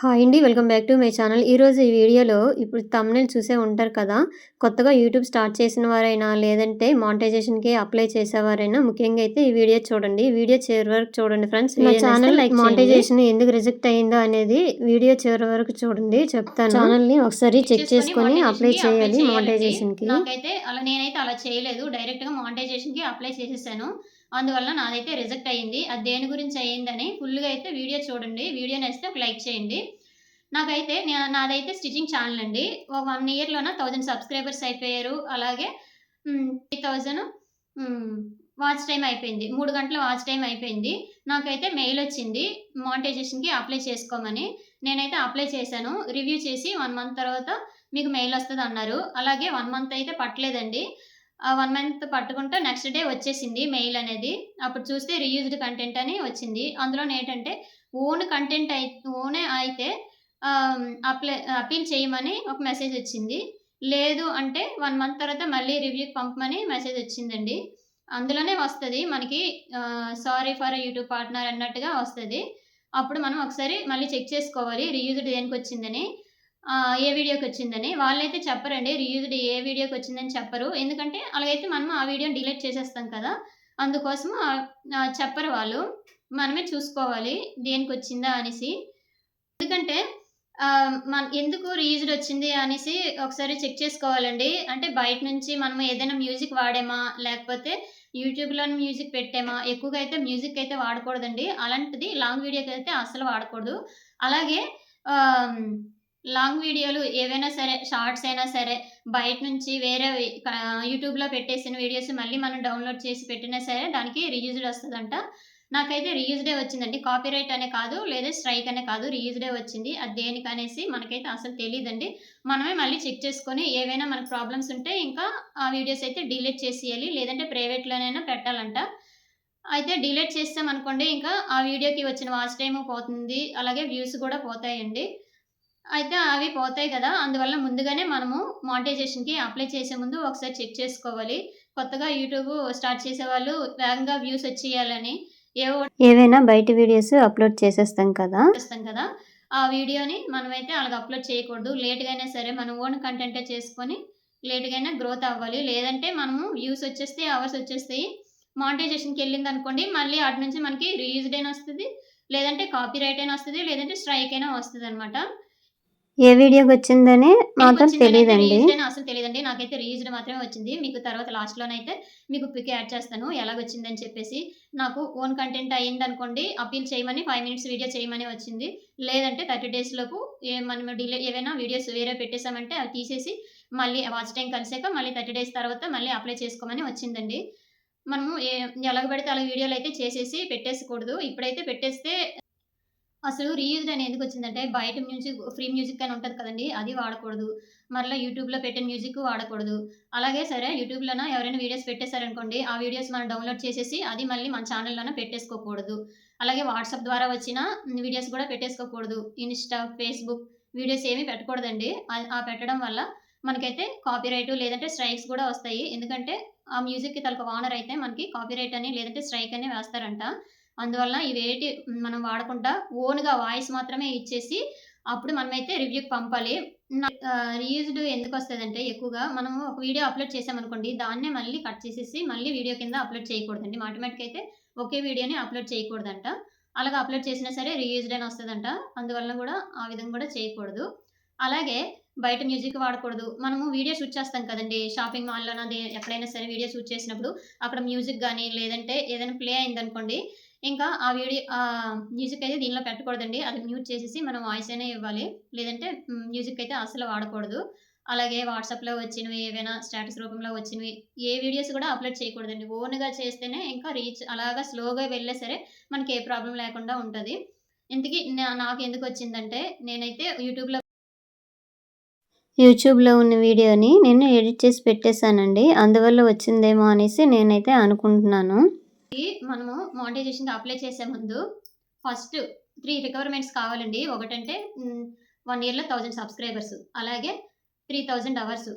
Hi అండి. Welcome back to my channel. ఈరోజు ఈ వీడియోలో ఇప్పుడు థంబ్‌నెయిల్ చూసే ఉంటారు కదా! కొత్తగా యూట్యూబ్ స్టార్ట్ చేసిన వారైనా, లేదంటే మానిటైజేషన్‌కి అప్లై చేసేవారైనా ముఖ్యంగా అయితే ఈ వీడియో చూడండి. వీడియో చివరి వరకు చూడండి ఫ్రెండ్స్. నచ్చితే ఛానల్ లైక్. మానిటైజేషన్ ఎందుకు రిజెక్ట్ అయిందో అనేది వీడియో చివరి వరకు చూడండి చెప్తాను. ఛానల్‌ని ఒకసారి చెక్ చేసుకొని అప్లై చేయాలి మానిటైజేషన్‌కి. నాకైతే అలా నేనైతే అలా చేయలేదు. డైరెక్ట్‌గా మానిటైజేషన్‌కి అప్లై చేసేసాను. అందువల్ల నాదైతే రిజెక్ట్ అయింది. అది దేని గురించి అయ్యిందని ఫుల్‌గా అయితే వీడియో చూడండి. వీడియో నచ్చితే ఒక లైక్ చేయండి. నాకైతే నాదైతే స్టిచ్చింగ్ ఛానల్ అండి. ఒక వన్ ఇయర్‌లోన థౌజండ్ సబ్స్క్రైబర్స్ అయిపోయారు. అలాగే త్రీ థౌజండ్ వాచ్ టైం అయిపోయింది. మూడు గంటల వాచ్ టైం అయిపోయింది. నాకైతే మెయిల్ వచ్చింది. మానిటైజేషన్‌కి అప్లై చేసుకోమని. నేనైతే అప్లై చేశాను. రివ్యూ చేసి వన్ మంత్ తర్వాత మీకు మెయిల్ వస్తుంది అన్నారు అలాగే వన్ మంత్ అయితే పట్టలేదండి. ఆ 1 మంత్ పట్టుకుంటే నెక్స్ట్ డే వచ్చేసింది మెయిల్ అనేది. అప్పుడు చూస్తే రీయూజ్డ్ కంటెంట్ అని వచ్చింది. అందులోనేంటంటే ఓన్ కంటెంట్ అయి ఓనే అయితే అప్లై అపీల్ చేయమని ఒక మెసేజ్ వచ్చింది. లేదు అంటే వన్ మంత్ తర్వాత మళ్ళీ రివ్యూకి పంపమని మెసేజ్ వచ్చిందండి. అందులోనే వస్తుంది మనకి సారీ ఫర్ యూట్యూబ్ పార్ట్నర్ అన్నట్టుగా వస్తుంది అప్పుడు మనం ఒకసారి మళ్ళీ చెక్ చేసుకోవాలి. రీయూజ్డ్ దేనికి వచ్చిందని ఏ వీడియోకి వచ్చిందని వాళ్ళైతే చెప్పరండి. రీయూజ్డ్ ఏ వీడియోకి వచ్చిందని చెప్పరు. ఎందుకంటే అలాగైతే మనం ఆ వీడియోని డిలీట్ చేసేస్తాం కదా! అందుకోసం చెప్పరు వాళ్ళు. మనమే చూసుకోవాలి దేనికి వచ్చిందా అనేసి. ఎందుకంటే మన ఎందుకు రీయూజ్డ్ వచ్చింది అనేసి ఒకసారి చెక్ చేసుకోవాలండి. అంటే బయట నుంచి మనం ఏదైనా మ్యూజిక్ వాడామా? లేకపోతే యూట్యూబ్లో మ్యూజిక్ పెట్టామా? ఎక్కువగా అయితే మ్యూజిక్ అయితే వాడకూడదండి. అలాంటిది లాంగ్ వీడియోకి అయితే అసలు వాడకూడదు. అలాగే లాంగ్ వీడియోలు ఏవైనా సరే షార్ట్స్ అయినా సరే బయట నుంచి వేరే యూట్యూబ్‌లో పెట్టేసిన వీడియోస్ మళ్ళీ మనం డౌన్‌లోడ్ చేసి పెట్టినా సరే దానికి రీయూజ్డ్ వస్తుందంట నాకైతే రీయూజ్డే వచ్చిందండి. కాపీరైట్ అనే కాదు, లేదా స్ట్రైక్ అనే కాదు. రీయూజ్డే వచ్చింది. అది దేనికనేసి మనకైతే అసలు తెలియదండి మనమే మళ్ళీ చెక్ చేసుకొని ఏవైనా మనకు ప్రాబ్లమ్స్ ఉంటే ఇంకా ఆ వీడియోస్ అయితే డిలీట్ చేసేయాలి. లేదంటే ప్రైవేట్‌లోనైనా పెట్టాలంట. అయితే డిలీట్ చేసామనుకోండి ఇంకా ఆ వీడియోకి వచ్చిన వాచ్ టైము పోతుంది. అలాగే వ్యూస్ కూడా పోతాయండి. అయితే అవి పోతాయి కదా! అందువల్ల ముందుగానే మనము మానిటైజేషన్‌కి అప్లై చేసే ముందు ఒకసారి చెక్ చేసుకోవాలి. కొత్తగా యూట్యూబ్ స్టార్ట్ చేసేవాళ్ళు వేగంగా వ్యూస్ వచ్చేయాలని ఏవో ఏవైనా బయటి వీడియోస్ అప్‌లోడ్ చేసేస్తాం కదా! చేస్తాం కదా! ఆ వీడియోని మనమైతే అలాగ అప్‌లోడ్ చేయకూడదు. లేట్‌గా అయినా సరే మన ఓన్ కంటెంటే చేసుకొని లేట్‌గా అయినా గ్రోత్ అవ్వాలి. లేదంటే మనము వ్యూస్ వచ్చేస్తాయి, అవర్స్ వచ్చేస్తాయి. మానిటైజేషన్‌కెళ్ళిందనుకోండి మళ్ళీ అటు నుంచి మనకి రీయూజ్డ్ అయినా వస్తది. లేదంటే కాపీరైట్ అయినా వస్తది. లేదంటే స్ట్రైక్ అయినా వస్తదనమాట. ఏ మాత్రం దేనికొచ్చిందనైతే తెలీదండి. రీయూజ్డ్ అని అసలు తెలీదండి. నాకైతే రీయూజ్డ్ మాత్రమే వచ్చింది. మీకు తర్వాత లాస్ట్‌లోనైతే మీకు పిక్ యాడ్ చేస్తాను. ఎలాగొచ్చిందని చెప్పేసి. నాకు ఓన్ కంటెంట్ అయిందనుకోండి అప్పీల్ చేయమని 5 మినిట్స్ వీడియో చేయమని వచ్చింది. లేదంటే 30 డేస్‌లోపు ఏ మనం డిలే ఏవైనా వీడియోస్ వేరేవి పెట్టేసామంటే అవి తీసేసి మళ్ళీ వాచ్ టైమ్ కలిసాక మళ్ళీ 30 డేస్ తర్వాత మళ్ళీ అప్లై చేసుకోమని వచ్చిందండి. మనము ఎలాగ పడితే అలాగ వీడియోలైతే చేసేసి పెట్టేసకూడదు. ఇప్పుడైతే పెట్టేస్తే అసలు రీయూజ్డ్ అని ఎందుకొచ్చిందంటే బయట మ్యూజిక్ ఫ్రీ మ్యూజిక్ అని ఉంటుంది కదండీ! అది వాడకూడదు. మరలా యూట్యూబ్‌లో పెట్టిన మ్యూజిక్ వాడకూడదు. అలాగే సరే యూట్యూబ్లోనా ఎవరైనా వీడియోస్ పెట్టేశారనుకోండి ఆ వీడియోస్ మనం డౌన్‌లోడ్ చేసేసి అది మళ్ళీ మన ఛానల్లోనే పెట్టేసుకోకూడదు. అలాగే వాట్సాప్ ద్వారా వచ్చిన వీడియోస్ కూడా పెట్టేసుకోకూడదు. ఇన్‌స్టా, ఫేస్‌బుక్ వీడియోస్ ఏమీ పెట్టకూడదండి. ఆ పెట్టడం వల్ల మనకైతే కాపీరైట్ లేదంటే స్ట్రైక్స్ కూడా వస్తాయి. ఎందుకంటే ఆ మ్యూజిక్‌కి తలకు ఓనర్ అయితే మనకి కాపీరైట్ అని లేదంటే స్ట్రైక్ అని వేస్తారంట. అందువల్ల ఇవేటి మనం వాడకుండా ఓన్‌గా వాయిస్ మాత్రమే ఇచ్చేసి అప్పుడు మనమైతే రివ్యూకి పంపాలి. రీయూజ్డ్ ఎందుకు వస్తుందంటే ఎక్కువగా మనం ఒక వీడియో అప్‌లోడ్ చేసామనుకోండి దాన్నే మళ్ళీ కట్ చేసేసి మళ్ళీ వీడియో కింద అప్‌లోడ్ చేయకూడదండి. మాటిమాటికి అయితే ఒకే వీడియోని అప్‌లోడ్ చేయకూడదంట. అలాగా అప్‌లోడ్ చేసినా సరే రీయూజ్డ్ అని వస్తుందంట అందువలన కూడా ఆ విధంగా కూడా చేయకూడదు. అలాగే బయట మ్యూజిక్ వాడకూడదు. మనము వీడియో షూట్ చేస్తాం కదండి షాపింగ్ మాల్లోనది ఎక్కడైనా సరే వీడియో షూట్ చేసినప్పుడు అక్కడ మ్యూజిక్ కానీ లేదంటే ఏదైనా ప్లే అయిందనుకోండి ఇంకా ఆ వీడియో ఆ మ్యూజిక్ అయితే దీనిలో పెట్టకూడదండి. అది మ్యూట్ చేసేసి మనం వాయిస్ అయినా ఇవ్వాలి. లేదంటే మ్యూజిక్ అయితే అసలు వాడకూడదు. అలాగే వాట్సాప్‌లో వచ్చినవి ఏవైనా స్టేటస్ రూపంలో వచ్చినవి ఏ వీడియోస్ కూడా అప్‌లోడ్ చేయకూడదండి. ఓన్‌గా చేస్తేనే ఇంకా రీచ్ అలాగా స్లోగా వెళ్ళే సరే మనకి ఏ ప్రాబ్లం లేకుండా ఉంటుంది ఇంతకీ నా వచ్చిందంటే నేనైతే యూట్యూబ్‌లో యూట్యూబ్‌లో ఉన్న వీడియోని నేను ఎడిట్ చేసి పెట్టేసానండి. అందువల్ల వచ్చిందేమో అనేసి నేనైతే అనుకుంటున్నాను. మనము మానిటైజేషన్‌కి అప్లై చేసే ముందు ఫస్ట్ త్రీ రిక్వైర్మెంట్స్ కావాలండి. ఒకటంటే వన్ ఇయర్‌లో థౌజండ్ సబ్స్క్రైబర్స్. అలాగే 3000 అవర్స్.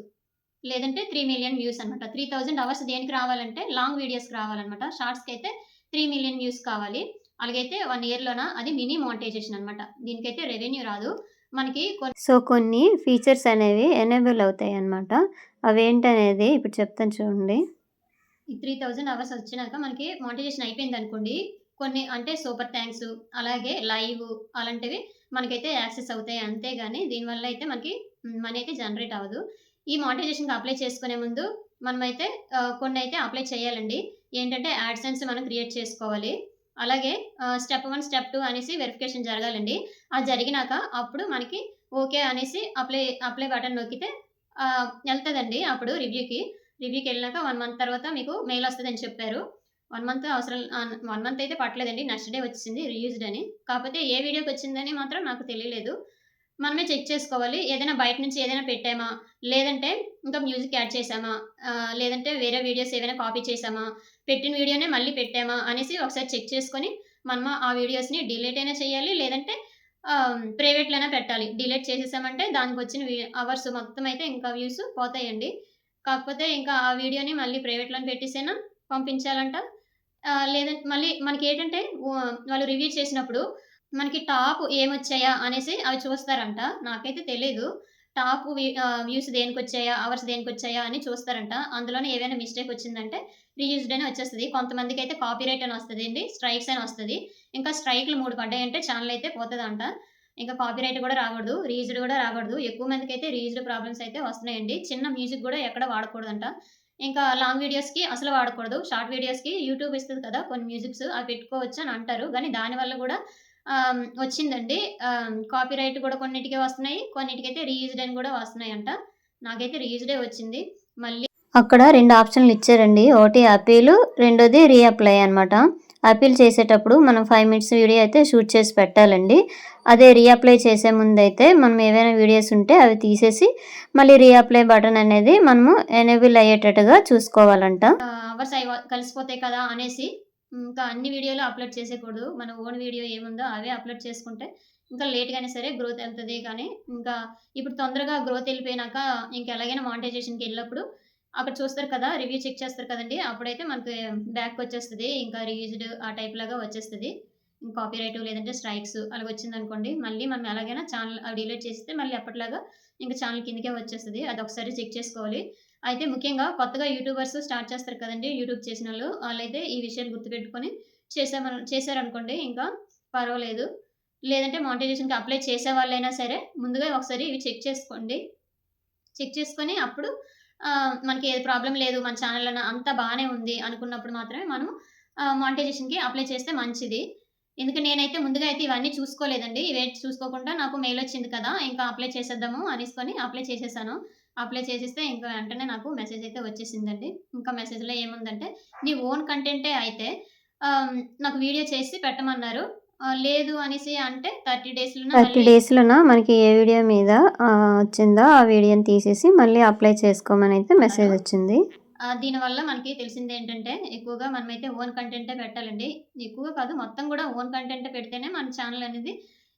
లేదంటే త్రీ మిలియన్ వ్యూస్ అనమాట. 3000 అవర్స్ దేనికి రావాలంటే లాంగ్ వీడియోస్‌కి రావాలనమాట. షార్ట్స్‌కైతే 3,000,000 వ్యూస్ కావాలి. అలాగైతే వన్ ఇయర్లోన అది మినీ మానిటైజేషన్ అనమాట దీనికైతే రెవెన్యూ రాదు మనకి కొన్ని సో కొన్ని ఫీచర్స్ అనేవి ఎనేబుల్ అవుతాయి అన్నమాట అవేంటనేది ఇప్పుడు చెప్తాను చూడండి త్రీ థౌజండ్ అవర్స్ వచ్చినాక మనకి మానిటైజేషన్ అయిపోయింది అనుకోండి. కొన్ని అంటే సూపర్ థ్యాంక్స్ అలాగే లైవ్ అలాంటివి మనకైతే యాక్సెస్ అవుతాయి. అంతేగాని దీనివల్ల అయితే మనకి మనీ అయితే జనరేట్ అవ్వదు. ఈ మానిటైజేషన్కి అప్లై చేసుకునే ముందు మనమైతే కొన్ని అయితే అప్లై చేయాలండి. ఏంటంటే యాడ్సెన్స్ మనం క్రియేట్ చేసుకోవాలి. అలాగే స్టెప్ వన్ స్టెప్ టూ అనేసి వెరిఫికేషన్ జరగాలండి. అది జరిగినాక అప్పుడు మనకి ఓకే అనేసి అప్లై అప్లై బటన్ నొక్కితే వెళ్తుందండి అప్పుడు రివ్యూకి రివ్యూకి వెళ్ళినాక వన్ మంత్ తర్వాత మీకు మెయిల్ వస్తుందని చెప్పారు. వన్ మంత్ అవసరం వన్ మంత్ అయితే పట్టలేదండి. నెక్స్ట్ డే వచ్చింది రీయూజ్డ్ అని. కాకపోతే ఏ వీడియోకి వచ్చిందని మాత్రం నాకు తెలియలేదు. మనమే చెక్ చేసుకోవాలి. ఏదైనా బయట నుంచి ఏదైనా పెట్టామా? లేదంటే ఇంకా మ్యూజిక్ యాడ్ చేసామా లేదంటే వేరే వీడియోస్ ఏదైనా కాపీ చేసామా పెట్టిన వీడియోనే మళ్ళీ పెట్టామా? అనేసి ఒకసారి చెక్ చేసుకొని మనం ఆ వీడియోస్ని డిలీట్ అయినా చేయాలి. లేదంటే ప్రైవేట్లైనా పెట్టాలి. డిలీట్ చేసేసామంటే దానికి వచ్చిన అవర్స్ మొత్తం అయితే ఇంకా వ్యూస్ పోతాయండి. కాకపోతే ఇంకా ఆ వీడియోని మళ్ళీ ప్రైవేట్లో పెట్టేసేనా పంపించాలంట. లేదంటే మళ్ళీ మనకి ఏంటంటే వాళ్ళు రివ్యూ చేసినప్పుడు మనకి టాప్ ఏమొచ్చాయా అనేసి అవి చూస్తారంట. నాకైతే తెలీదు. టాప్ వ్యూస్ దేనికి వచ్చాయా అవర్స్ దేనికి వచ్చాయా అని చూస్తారంట. అందులోనే ఏదైనా మిస్టేక్ వచ్చిందంటే రీయూజ్డ్ అని వచ్చేస్తుంది. కొంతమందికి అయితే కాపీరైట్ అని వస్తుంది అండి స్ట్రైక్స్ అని వస్తుంది. ఇంకా స్ట్రైక్లు మూడు పడ్డాయంటే ఛానల్ అయితే పోతుందంట. ఇంకా కాపీ రైట్ కూడా రాకూడదు రీజ్డ్ కూడా రాకూడదు. ఎక్కువ మందికి అయితే రీజ్డ్ ప్రాబ్లమ్స్ అయితే వస్తున్నాయండి. చిన్న మ్యూజిక్ కూడా ఎక్కడ వాడకూడదంట. ఇంకా లాంగ్ వీడియోస్కి అసలు వాడకూడదు. షార్ట్ వీడియోస్కి యూట్యూబ్ ఇస్తుంది కదా కొన్ని మ్యూజిక్స్ అవి పెట్టుకోవచ్చు అని అంటారు. కానీ దానివల్ల కూడా వచ్చిందండి. కాపీ రైట్ కూడా కొన్నిటికి వస్తున్నాయి. కొన్నిటికైతే రీజ్డ్ అని కూడా వస్తున్నాయి అంట నాకైతే రీజ్డే వచ్చింది. మళ్ళీ అక్కడ రెండు ఆప్షన్లు ఇచ్చారండి. ఒకటి అపీల్ రెండోది రీఅప్లై అనమాట అపీల్ చేసేటప్పుడు మనం ఫైవ్ మినిట్స్ వీడియో అయితే షూట్ చేసి పెట్టాలండి. అదే రీఅప్లై చేసే ముందు అయితే మనం ఏవైనా వీడియోస్ ఉంటే అవి తీసేసి మళ్ళీ రీఅప్లై బటన్ అనేది మనము ఎనేబుల్ అయ్యేటట్టుగా చూసుకోవాలంట. అవర్స్ అయి కలిసిపోతాయి కదా అనేసి ఇంకా అన్ని వీడియోలు అప్లోడ్ చేసేకూడదు. మన ఓన్ వీడియో ఏముందో అవే అప్లోడ్ చేసుకుంటే ఇంకా లేట్గానే సరే గ్రోత్ వెళ్తుంది కానీ ఇంకా ఇప్పుడు తొందరగా గ్రోత్ వెళ్ళిపోయినాక ఇంకా ఎలాగైనా మానిటైజేషన్కి వెళ్ళినప్పుడు అక్కడ చూస్తారు కదా రివ్యూ చెక్ చేస్తారు కదండి. అప్పుడైతే మనకి బ్యాక్ వచ్చేస్తుంది. ఇంకా రీజ్డ్ ఆ టైప్ లాగా వచ్చేస్తుంది. కాపీ రైట్ లేదంటే స్ట్రైక్స్ అలాగ వచ్చింది అనుకోండి మళ్ళీ మనం ఎలాగైనా ఛానల్ డిలీట్ చేస్తే మళ్ళీ అప్పట్లాగా ఇంకా ఛానల్ కిందకే వచ్చేస్తుంది. అది ఒకసారి చెక్ చేసుకోవాలి. అయితే ముఖ్యంగా కొత్తగా యూట్యూబర్స్ స్టార్ట్ చేస్తారు కదండి యూట్యూబ్ చేసిన వాళ్ళు. వాళ్ళైతే ఈ విషయాలు గుర్తుపెట్టుకొని చేసామను చేశారనుకోండి ఇంకా పర్వాలేదు. లేదంటే మానిటైజేషన్కి అప్లై చేసే వాళ్ళైనా సరే ముందుగా ఒకసారి ఇవి చెక్ చేసుకోండి. చెక్ చేసుకొని అప్పుడు మనకి ఏ ప్రాబ్లం లేదు మన ఛానల్ అంతా బాగానే ఉంది అనుకున్నప్పుడు మాత్రమే మనం మానిటైజేషన్కి అప్లై చేస్తే మంచిది. ఎందుకంటే నేనైతే ముందుగా అయితే ఇవన్నీ చూసుకోలేదండి. ఇవే చూసుకోకుండా నాకు మెయిల్ వచ్చింది కదా ఇంకా అప్లై చేసేద్దాము అనేసుకొని అప్లై చేసేసాను. అప్లై చేసేస్తే ఇంకా వెంటనే నాకు మెసేజ్ అయితే వచ్చేసిందండి. ఇంకా మెసేజ్లో ఏముందంటే నీ ఓన్ కంటెంటే అయితే నాకు వీడియో చేసి పెట్టమన్నారు. లేదు అనేసి అంటే థర్టీ డేస్లో థర్టీ డేస్లోన? మనకి ఏ వీడియో మీద వచ్చిందో? ఆ వీడియోని తీసేసి మళ్ళీ అప్లై చేసుకోమని అయితే మెసేజ్ వచ్చింది. దీనివల్ల మనకి తెలిసింది ఏంటంటే ఎక్కువగా మనమైతే ఓన్ కంటెంటే పెట్టాలండి. ఎక్కువగా కాదు మొత్తం కూడా ఓన్ కంటెంట్ పెడితేనే మన ఛానల్ అనేది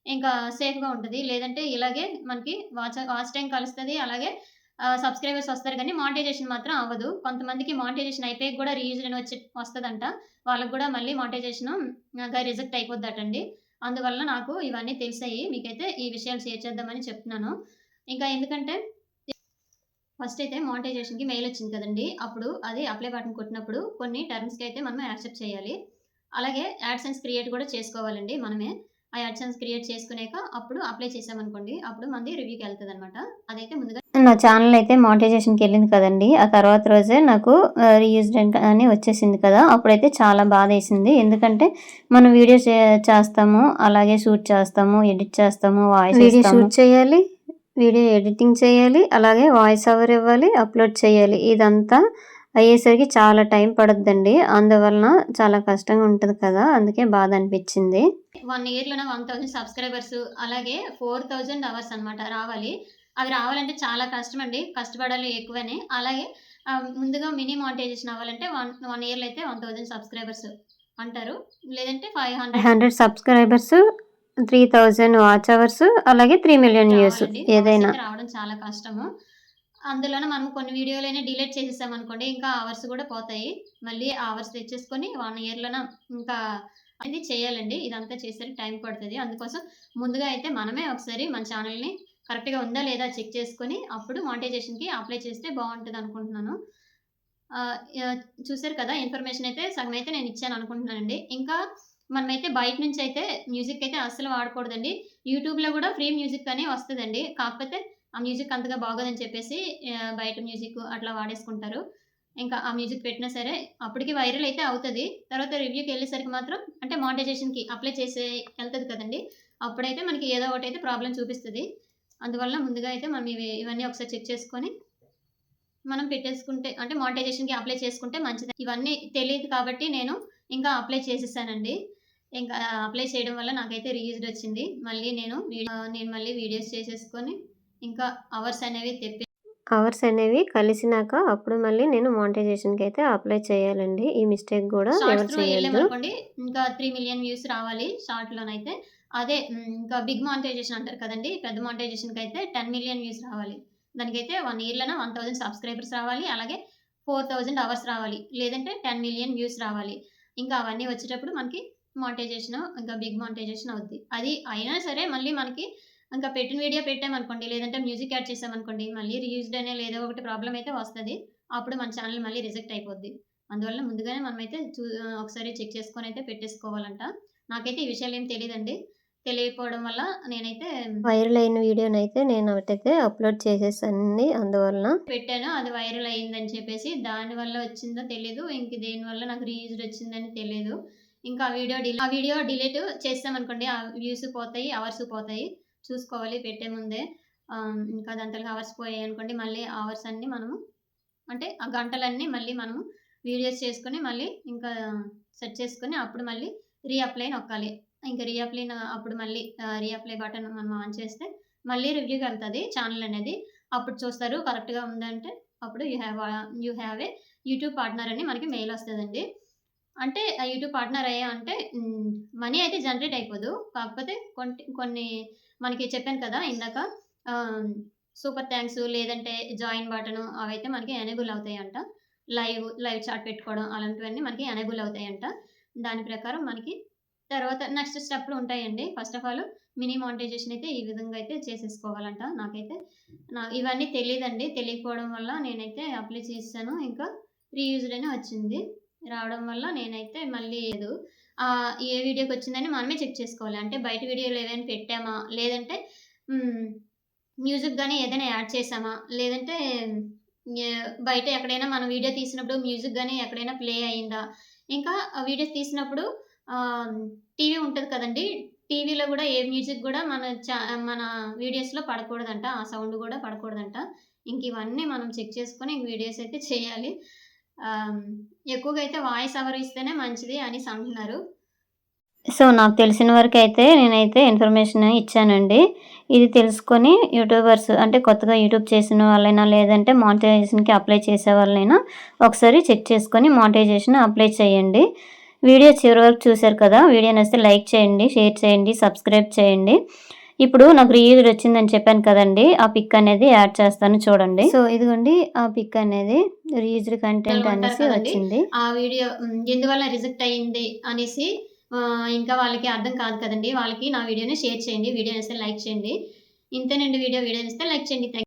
ఇంకా సేఫ్గా ఉంటుంది. లేదంటే ఇలాగే మనకి వాచ్ వాచ్ టైం కలుస్తుంది. అలాగే సబ్స్క్రైబర్స్ వస్తారు కానీ మానిటైజేషన్ మాత్రం అవ్వదు. కొంతమందికి మానిటైజేషన్ అయిపోయి కూడా రీయూజ్ అని వచ్చి వస్తుందంట. వాళ్ళకి కూడా మళ్ళీ మానిటైజేషన్ రిజెక్ట్ అయిపోద్దటండి. అందువల్ల నాకు ఇవన్నీ తెలిసాయి. మీకైతే ఈ విషయాలు షేర్ చేద్దామని చెప్తున్నాను. ఇంకా ఎందుకంటే ఫస్ట్ అయితే మానిటైజేషన్కి మెయిల్ వచ్చింది కదండి. అప్పుడు అది అప్లై బటన్ కొట్టినప్పుడు కొన్ని టర్మ్స్కి అయితే మనం యాక్సెప్ట్ చేయాలి. అలాగే యాడ్సెన్స్ క్రియేట్ కూడా చేసుకోవాలండి మనమే. ఆ యాడ్సెన్స్ క్రియేట్ చేసుకునేక అప్పుడు అప్లై చేసామనుకోండి అప్పుడు మనది రివ్యూకి వెళ్తుంది అనమాట అదైతే ముందుగా నా ఛానల్ అయితే మానిటైజేషన్కి వెళ్ళింది కదండి. ఆ తర్వాత రోజే నాకు రీయూజ్డ్ అని వచ్చేసింది కదా. అప్పుడైతే చాలా బాధ వేసింది. ఎందుకంటే మనం వీడియో చేస్తాము అలాగే షూట్ చేస్తాము ఎడిట్ చేస్తాము వాయిస్ వీడియో షూట్ చేయాలి వీడియో ఎడిటింగ్ చేయాలి అలాగే వాయిస్ ఓవర్ ఇవ్వాలి అప్లోడ్ చేయాలి. ఇదంతా అయ్యేసరికి చాలా టైం పడుద్దండి. అందువలన చాలా కష్టంగా ఉంటుంది కదా. అందుకే బాధ అనిపించింది. వన్ ఇయర్లోనే వన్ థౌజండ్ సబ్స్క్రైబర్స్ అలాగే ఫోర్ థౌజండ్ అవర్స్ అనమాట రావాలి. అవి రావాలంటే చాలా కష్టం అండి కష్టపడాలి ఎక్కువనే. అలాగే ముందుగా మినీ మానిటైజేషన్ అవ్వాలంటే వన్ వన్ ఇయర్లో అయితే వన్ థౌజండ్ సబ్స్క్రైబర్స్ అంటారు. లేదంటే five hundred hundred subscribers three thousand watch hours అలాగే త్రీ మిలియన్ వ్యూస్. ఏదైనా. రావడం చాలా కష్టము. అందులోనే మనం కొన్ని వీడియోలైనా డిలీట్ చేసేసాం అనుకోండి ఇంకా అవర్స్ కూడా పోతాయి. మళ్ళీ అవర్స్ తెచ్చేసుకొని వన్ ఇయర్లోన ఇంకా అది చేయాలండి. ఇదంతా చేసేసరికి టైం పడుతుంది. అందుకోసం ముందుగా అయితే మనమే ఒకసారి మన ఛానల్ని కరెక్ట్గా ఉందా లేదా చెక్ చేసుకొని అప్పుడు మానిటైజేషన్కి అప్లై చేస్తే బాగుంటుంది అనుకుంటున్నాను. చూసారు కదా ఇన్ఫర్మేషన్ అయితే సగం అయితే నేను ఇచ్చాను అనుకుంటున్నానండి. ఇంకా మనమైతే బయట నుంచి అయితే మ్యూజిక్ అయితే అస్సలు వాడకూడదండి. యూట్యూబ్లో కూడా ఫ్రీ మ్యూజిక్ అని వస్తుందండి. కాకపోతే ఆ మ్యూజిక్ అంతగా బాగోదని చెప్పేసి బయట మ్యూజిక్ అట్లా వాడేసుకుంటారు. ఇంకా ఆ మ్యూజిక్ పెట్టినా సరే అప్పటికి వైరల్ అయితే అవుతుంది. తర్వాత రివ్యూకి వెళ్ళేసరికి మాత్రం అంటే మానిటైజేషన్కి అప్లై చేసే వెళ్తుంది కదండి. అప్పుడైతే మనకి ఏదో ఒకటి అయితే ప్రాబ్లం చూపిస్తుంది. అందువల్ల ముందుగా అయితే మనం ఇవి ఇవన్నీ ఒకసారి చెక్ చేసుకొని మనం పెట్టేసుకుంటే అంటే మానిటైజేషన్కి అప్లై చేసుకుంటే మంచిది. ఇవన్నీ తెలియదు కాబట్టి నేను ఇంకా అప్లై చేసేసానండి. ఇంకా అప్లై చేయడం వల్ల నాకైతే రీయూజ్డ్ వచ్చింది. మళ్ళీ నేను నేను మళ్ళీ వీడియోస్ చేసేసుకొని ఇంకా అవర్స్ అనేవి తెప్పి అవర్స్ అనేవి కలిసినాక అప్పుడు మళ్ళీ నేను మానిటైజేషన్కి అయితే అప్లై చేయాలండి. ఈ మిస్టేక్ కూడా ఎవరు ఇంకా త్రీ మిలియన్ వ్యూస్ రావాలి. షార్ట్లోనైతే అదే ఇంకా బిగ్ మానిటైజేషన్ అంటారు కదండి పెద్ద మానిటైజేషన్కి అయితే టెన్ మిలియన్ వ్యూస్ రావాలి. దానికైతే వన్ ఇయర్లోనే వన్ థౌజండ్ సబ్స్క్రైబర్స్ రావాలి అలాగే ఫోర్ థౌజండ్ అవర్స్ రావాలి లేదంటే టెన్ మిలియన్ వ్యూస్ రావాలి. ఇంకా అవన్నీ వచ్చేటప్పుడు మనకి మానిటైజేషన్ ఇంకా బిగ్ మానిటైజేషన్ అవుద్ది. అది అయినా సరే మళ్ళీ మనకి ఇంకా పెట్టిన వీడియో పెట్టామనుకోండి లేదంటే మ్యూజిక్ యాడ్ చేసామనుకోండి మళ్ళీ రీయూజ్డ్ అనే లేదో ఒకటి ప్రాబ్లం అయితే వస్తుంది అప్పుడు మన ఛానల్ మళ్ళీ రిజెక్ట్ అయిపోద్ది. అందువల్ల ముందుగానే మనమైతే చూ ఒకసారి చెక్ చేసుకొని అయితే పెట్టేసుకోవాలంట. నాకైతే ఈ విషయాలు ఏం తెలియదండి తెలియకపోవడం వల్ల నేనైతే వైరల్ అయిన వీడియోని అయితే నేను ఒకటైతే అప్లోడ్ చేసేసానండి. అందువలన పెట్టాను. అది వైరల్ అయ్యిందని చెప్పేసి దాని వల్ల వచ్చిందో తెలియదు ఇంక దేని వల్ల నాకు రీయూజ్డ్ వచ్చిందని తెలియదు ఇంకా ఆ వీడియో డిలే ఆ వీడియో డిలీట్ చేస్తామనుకోండి ఆ వ్యూస్ పోతాయి అవర్స్ పోతాయి. చూసుకోవాలి పెట్టే ముందే. ఇంకా దాంట్లో అవర్స్ పోయాయి అనుకోండి మళ్ళీ అవర్స్ అన్ని మనము అంటే ఆ గంటలన్నీ మళ్ళీ మనము వీడియోస్ చేసుకొని మళ్ళీ ఇంకా సెట్ చేసుకొని అప్పుడు మళ్ళీ రీఅప్లై నొక్కాలి. ఇంకా రీఅప్లై అప్పుడు మళ్ళీ రీఅప్లై బటన్ మనం ఆన్ చేస్తే మళ్ళీ రివ్యూకి వెళ్తుంది ఛానల్ అనేది. అప్పుడు చూస్తారు కరెక్ట్గా ఉందంటే అప్పుడు you have you have a YouTube partner అని మనకి మెయిల్ వస్తుందండి. అంటే ఆ యూట్యూబ్ పార్ట్నర్ అయ్యా అంటే మనీ అయితే జనరేట్ అయిపోదు. కాకపోతే కొన్ని కొన్ని మనకి చెప్పాను కదా ఇందాక సూపర్ థ్యాంక్స్ లేదంటే జాయిన్ బటన్ అవైతే మనకి ఎనేబుల్ అవుతాయంట. లైవ్ లైవ్ చాట్ పెట్టుకోవడం అలాంటివన్నీ మనకి ఎనేబుల్ అవుతాయంట. దాని ప్రకారం మనకి తర్వాత నెక్స్ట్ స్టెప్లు ఉంటాయండి. First of all mini monetization అయితే ఈ విధంగా అయితే చేసేసుకోవాలంట నాకైతే. నా ఇవన్నీ తెలియదండి. తెలియకపోవడం వల్ల నేనైతే అప్లై చేశాను. ఇంకా రీయూజ్డ్ అని వచ్చింది. రావడం వల్ల నేనైతే మళ్ళీ లేదు. ఏ వీడియోకి వచ్చిందని మనమే చెక్ చేసుకోవాలి. అంటే బయట వీడియోలు ఏదైనా పెట్టామా? లేదంటే మ్యూజిక్ కానీ ఏదైనా యాడ్ చేసామా లేదంటే బయట ఎక్కడైనా మనం వీడియో తీసినప్పుడు మ్యూజిక్ కానీ ఎక్కడైనా ప్లే అయిందా? ఇంకా ఆ వీడియోస్ తీసినప్పుడు టీవీ ఉంటుంది కదండి. టీవీలో కూడా ఏ మ్యూజిక్ కూడా మన చా మన వీడియోస్లో పడకూడదంట. ఆ సౌండ్ కూడా పడకూడదంట. ఇంక ఇవన్నీ మనం చెక్ చేసుకొని వీడియోస్ అయితే చేయాలి. ఎక్కువగా అయితే వాయిస్ అవర్ ఇస్తేనే మంచిది అని అంటున్నారు. సో నాకు తెలిసిన వరకు అయితే నేనైతే ఇన్ఫర్మేషన్ ఇచ్చానండి. ఇది తెలుసుకొని యూట్యూబర్స్ అంటే కొత్తగా యూట్యూబ్ చేసిన వాళ్ళైనా లేదంటే మానిటైజేషన్కి అప్లై చేసే వాళ్ళైనా ఒకసారి చెక్ చేసుకొని మానిటైజేషన్ అప్లై చేయండి. వీడియో చివరి వరకు చూశారు కదా వీడియో నచ్చితే లైక్ చేయండి షేర్ చేయండి సబ్స్క్రైబ్ చేయండి. ఇప్పుడు నాకు రీయూజ్డ్ వచ్చిందని చెప్పాను కదండి ఆ పిక్ అనేది యాడ్ చేస్తాను చూడండి. సో ఇదిగోండి ఆ పిక్ అనేది రీయూజ్డ్ కంటెంట్ అనేసి. వచ్చింది. ఆ వీడియో ఎందువల్ల రిజెక్ట్ అయ్యింది అనేసి ఇంకా వాళ్ళకి అర్థం కాదు కదండి. వాళ్ళకి నా వీడియోని షేర్ చేయండి వీడియో నచ్చితే లైక్ చేయండి. ఇంతేనండి వీడియో వీడియో నచ్చితే లైక్ చేయండి.